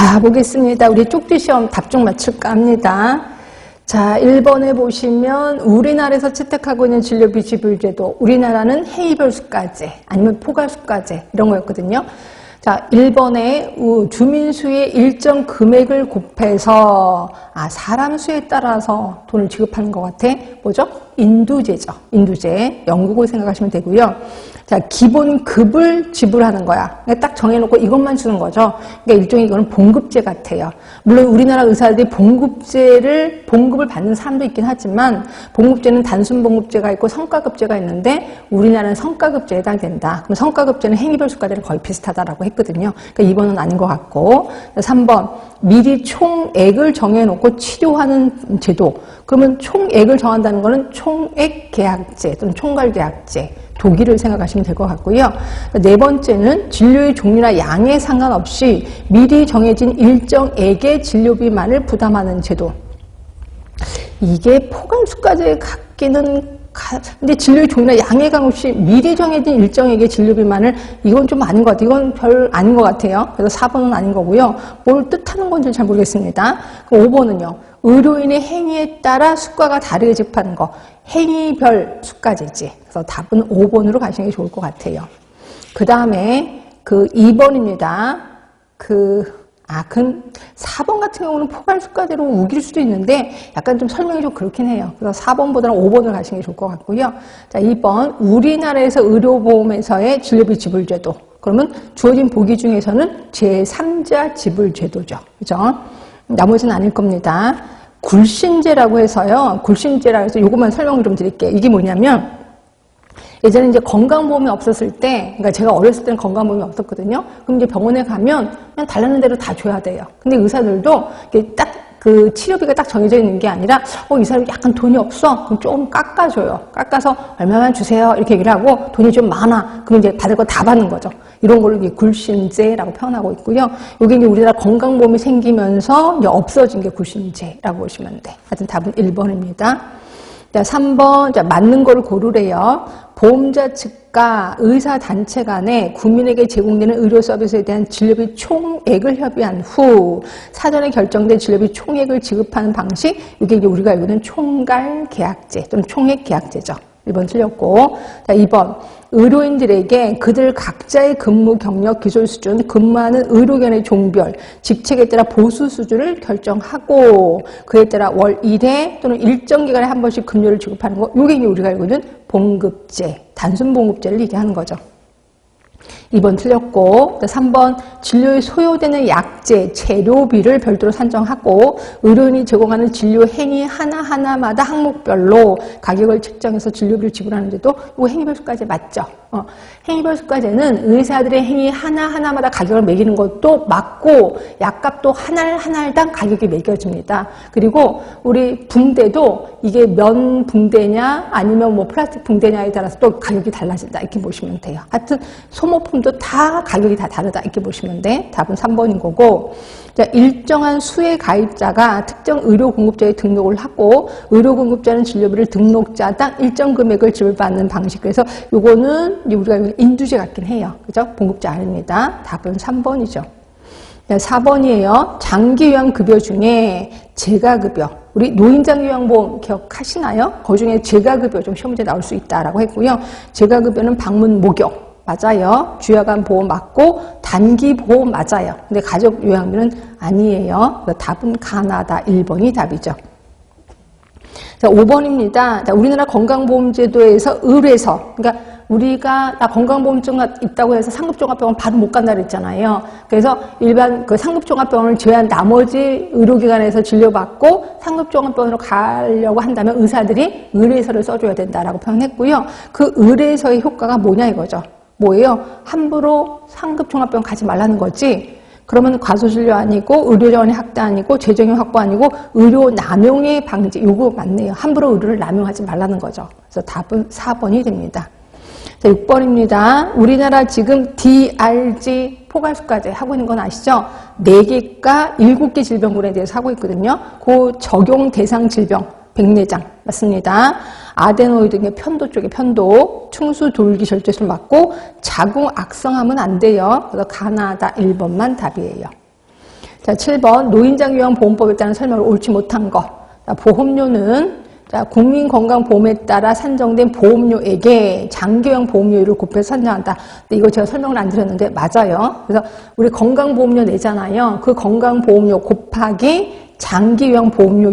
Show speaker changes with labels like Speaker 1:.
Speaker 1: 자, 보겠습니다. 우리 쪽지 시험 답좀 맞출까 합니다. 자, 1번에 보시면 우리나라에서 채택하고 있는 진료 비 지불제도 우리나라는 해이별 수까지 아니면 포괄 수까지 이런 거였거든요. 자, 1번에 주민 수의 일정 금액을 곱해서 아, 사람 수에 따라서 돈을 지급하는 것 같아. 뭐죠? 인두제죠. 인두제. 영국을 생각하시면 되고요. 자, 기본급을 지불하는 거야. 딱 정해놓고 이것만 주는 거죠. 그러니까 일종의 이거는 봉급제 같아요. 물론 우리나라 의사들이 봉급제를, 봉급을 받는 사람도 있긴 하지만, 봉급제는 단순 봉급제가 있고 성과급제가 있는데, 우리나라는 성과급제에 해당된다. 그럼 성과급제는 행위별수까지는 거의 비슷하다라고 했거든요. 그러니까 2번은 아닌 것 같고. 3번, 미리 총액을 정해놓고 치료하는 제도. 그러면 총액을 정한다는 거는 총액 계약제 또는 총괄 계약제. 독일을 생각하시면 될 것 같고요. 네 번째는 진료의 종류나 양에 상관없이 미리 정해진 일정액의 진료비만을 부담하는 제도. 이게 포괄수까지 갖기는 근데 진료의 종류나 양에 관없이 미리 정해진 일정액의 진료비만을 이건 좀 아닌 것 같아요. 이건 별 아닌 것 같아요. 그래서 4번은 아닌 거고요. 뭘 뜻하는 건지 잘 모르겠습니다. 5번은요. 의료인의 행위에 따라 수가가 다르게 집하는 거. 행위별 수가제지. 그래서 답은 5번으로 가시는 게 좋을 것 같아요. 그 다음에 그 2번입니다. 그 아, 그 4번 같은 경우는 포괄수까지로 우길 수도 있는데 약간 좀 설명이 좀 그렇긴 해요. 그래서 4번보다는 5번을 가시는 게 좋을 것 같고요. 자, 2번. 우리나라에서 의료보험에서의 진료비 지불제도. 그러면 주어진 보기 중에서는 제3자 지불제도죠. 그죠? 나머지는 아닐 겁니다. 굴신제라고 해서요. 굴신제라고 해서 이것만 설명을 좀 드릴게요. 이게 뭐냐면 예전에 이제 건강보험이 없었을 때, 그러니까 제가 어렸을 때는 건강보험이 없었거든요. 그럼 이제 병원에 가면 그냥 달라는 대로 다 줘야 돼요. 근데 의사들도 딱그 치료비가 딱 정해져 있는 게 아니라, 어, 이 사람이 약간 돈이 없어? 그럼 조금 깎아줘요. 깎아서 얼마만 주세요. 이렇게 얘기를 하고 돈이 좀 많아. 그럼 이제 받을 거 다 받는 거죠. 이런 걸로 굴신제라고 표현하고 있고요. 이게 이제 우리나라 건강보험이 생기면서 이제 없어진 게 굴신제라고 보시면 돼. 하여튼 답은 1번입니다. 자, 3번, 자, 맞는 거를 고르래요. 보험자 측과 의사 단체 간에 국민에게 제공되는 의료 서비스에 대한 진료비 총액을 협의한 후 사전에 결정된 진료비 총액을 지급하는 방식, 이게 우리가 알고 있는 총괄 계약제 또는 총액 계약제죠. 1번 틀렸고. 자, 2번. 의료인들에게 그들 각자의 근무 경력 기술 수준, 근무하는 의료견의 종별, 직책에 따라 보수 수준을 결정하고 그에 따라 월 1회 또는 일정 기간에 한 번씩 급료를 지급하는 거. 이제 우리가 알고 있는 봉급제, 단순 봉급제를 얘기하는 거죠. 2번 틀렸고 3번 진료에 소요되는 약제, 재료비를 별도로 산정하고 의료인이 제공하는 진료 행위 하나하나마다 항목별로 가격을 책정해서 진료비를 지불하는데도 이거 행위별 수까지 맞죠? 어, 행위별 수까지는 의사들의 행위 하나하나마다 가격을 매기는 것도 맞고 약값도 하나 하나당 가격이 매겨집니다. 그리고 우리 붕대도 이게 면 붕대냐 아니면 뭐 플라스틱 붕대냐에 따라서 또 가격이 달라진다 이렇게 보시면 돼요. 하여튼 소모품 도 다 가격이 다 다르다 이렇게 보시면 돼. 답은 3번인 거고 자, 일정한 수의 가입자가 특정 의료 공급자에 등록을 하고 의료 공급자는 진료비를 등록자당 일정 금액을 지불받는 방식. 그래서 요거는 우리가 인두제 같긴 해요. 그죠? 공급자 아닙니다. 답은 3번이죠. 4번이에요. 장기요양급여 중에 재가급여. 우리 노인장기요양보험 기억하시나요? 그 중에 재가급여 좀 시험 문제 나올 수 있다라고 했고요. 재가급여는 방문 목욕. 맞아요. 주야간 보험 맞고 단기 보험 맞아요. 근데 가족 요양비는 아니에요. 답은 가나다 1번이 답이죠. 자, 5번입니다. 자, 우리나라 건강보험제도에서 의뢰서, 그러니까 우리가 나 건강보험증 있다고 해서 상급종합병원 바로 못 간다 그랬잖아요. 그래서 일반 그 상급종합병원을 제외한 나머지 의료기관에서 진료받고 상급종합병원으로 가려고 한다면 의사들이 의뢰서를 써줘야 된다라고 표현했고요. 그 의뢰서의 효과가 뭐냐 이거죠. 뭐예요? 함부로 상급 종합병원 가지 말라는 거지. 그러면 과소진료 아니고 의료자원의 학대 아니고 재정의 확보 아니고 의료 남용의 방지 요거 맞네요. 함부로 의료를 남용하지 말라는 거죠. 그래서 답은 4번이 됩니다. 자, 6번입니다. 우리나라 지금 DRG 포괄수까지 하고 있는 건 아시죠? 4개과 7개 질병군에 대해서 하고 있거든요. 그 적용 대상 질병 백내장 맞습니다. 아데노이드 의 편도 쪽에 편도, 충수 돌기 절제술 맞고 자궁 악성하면 안 돼요. 그래서 가나다 1번만 답이에요. 자, 7번 노인장기요양보험법에 따른 설명을 옳지 못한 거. 자, 보험료는 자, 국민건강보험에 따라 산정된 보험료에게 장기요양 보험료율을 곱해서 산정한다. 근데 이거 제가 설명을 안 드렸는데 맞아요. 그래서 우리 건강보험료 내잖아요. 그 건강보험료 곱하기 장기요양 보험료